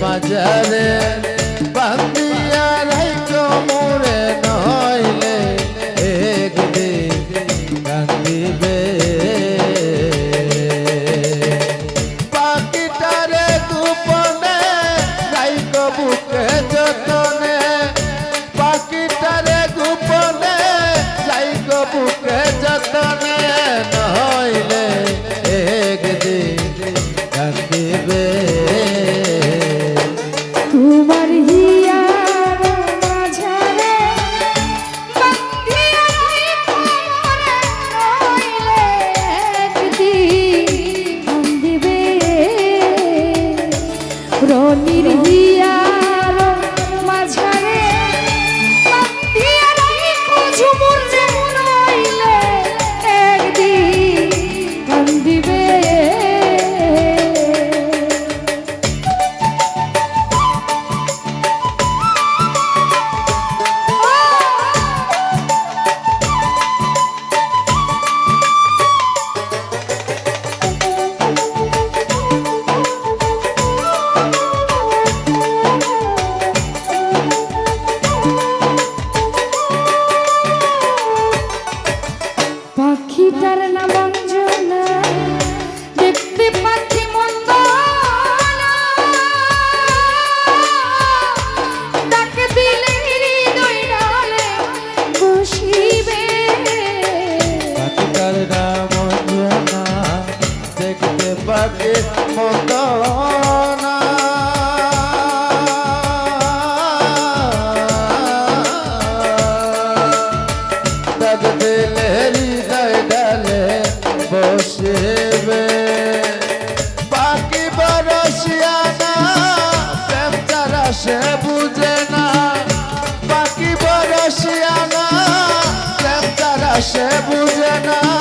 বাজারে তোমার হি পাখিটার নাম অঞ্জনা। দেখতে পাখি মন্দ তাকে দিলে হৃদয় ডালে বসিবে। পাখিটার নাম অঞ্জনা। দেখতে পাখি মন্দ সে বুঝে না।